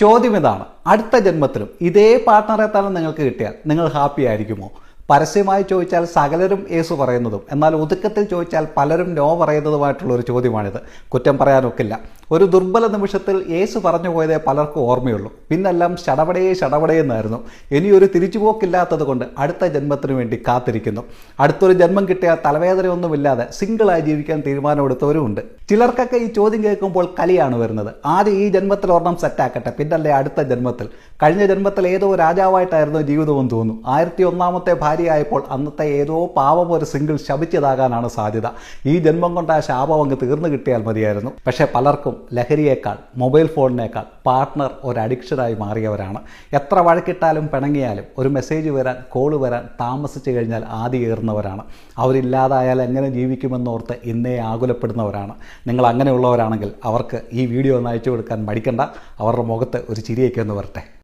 ചോദ്യം ഇതാണ്. അടുത്ത ജന്മത്തിലും ഇതേ പാർട്ട്ണറെ തന്നെ നിങ്ങൾക്ക് കിട്ടിയാൽ നിങ്ങൾ ഹാപ്പി ആയിരിക്കുമോ? പരസ്യമായി ചോദിച്ചാൽ സകലരും യേസു പറയുന്നതും എന്നാൽ ഒതുക്കത്തിൽ ചോദിച്ചാൽ പലരും നോ പറയുന്നതുമായിട്ടുള്ള ഒരു ചോദ്യമാണിത്. കുറ്റം പറയാനൊക്കില്ല. ഒരു ദുർബല നിമിഷത്തിൽ യേസു പറഞ്ഞു പോയതേ പലർക്കും ഓർമ്മയുള്ളൂ. പിന്നെല്ലാം ശടപടയെ ശടപടയെന്നായിരുന്നു ഇനിയൊരു തിരിച്ചുപോക്കില്ലാത്തത് കൊണ്ട് അടുത്ത ജന്മത്തിനു വേണ്ടി കാത്തിരിക്കുന്നു. അടുത്തൊരു ജന്മം കിട്ടിയാൽ തലവേദനയൊന്നുമില്ലാതെ സിംഗിളായി ജീവിക്കാൻ തീരുമാനമെടുത്തവരുമുണ്ട് ചിലർക്കൊക്കെ ഈ ചോദ്യം കേൾക്കുമ്പോൾ കലിയാണ് വരുന്നത്. ആദ്യം ഈ ജന്മത്തിൽ ഒരെണ്ണം സെറ്റാക്കട്ടെ പിന്നല്ലേ അടുത്ത ജന്മത്തിൽ. കഴിഞ്ഞ ജന്മത്തിൽ ഏതോ രാജാവായിട്ടായിരുന്നു ജീവിതമെന്ന് തോന്നുന്നു. ആയിരത്തി ഒന്നാമത്തെ ഭാര്യയായപ്പോൾ അന്നത്തെ ഏതോ പാവം ഒരു സിംഗിൾ ശപിച്ചതാകാനാണ് സാധ്യത. ഈ ജന്മം കൊണ്ട് ആ ശാപം അങ്ങ് തീർന്നു കിട്ടിയാൽ മതിയായിരുന്നു. പക്ഷേ പലർക്കും ലഹരിയേക്കാൾ മൊബൈൽ ഫോണിനേക്കാൾ പാർട്ട്ണർ ഒരു അഡിക്ഷനായി മാറിയവരാണ്. എത്ര വഴക്കിട്ടാലും പിണങ്ങിയാലും ഒരു മെസ്സേജ് വരാൻ കോൾ വരാൻ താമസിച്ചു കഴിഞ്ഞാൽ ആദ്യം ഏറുന്നവരാണ്. അവരില്ലാതായാൽ എങ്ങനെ ജീവിക്കുമെന്നോർത്ത് ഇന്നേ ആകുലപ്പെടുന്നവരാണ്. നിങ്ങൾ അങ്ങനെയുള്ളവരാണെങ്കിൽ അവർക്ക് ഈ വീഡിയോ ഒന്ന് അയച്ചു കൊടുക്കാൻ മടിക്കണ്ട. അവരുടെ മുഖത്ത് ഒരു ചിരിയൊക്കെ ഒന്ന് വരട്ടെ.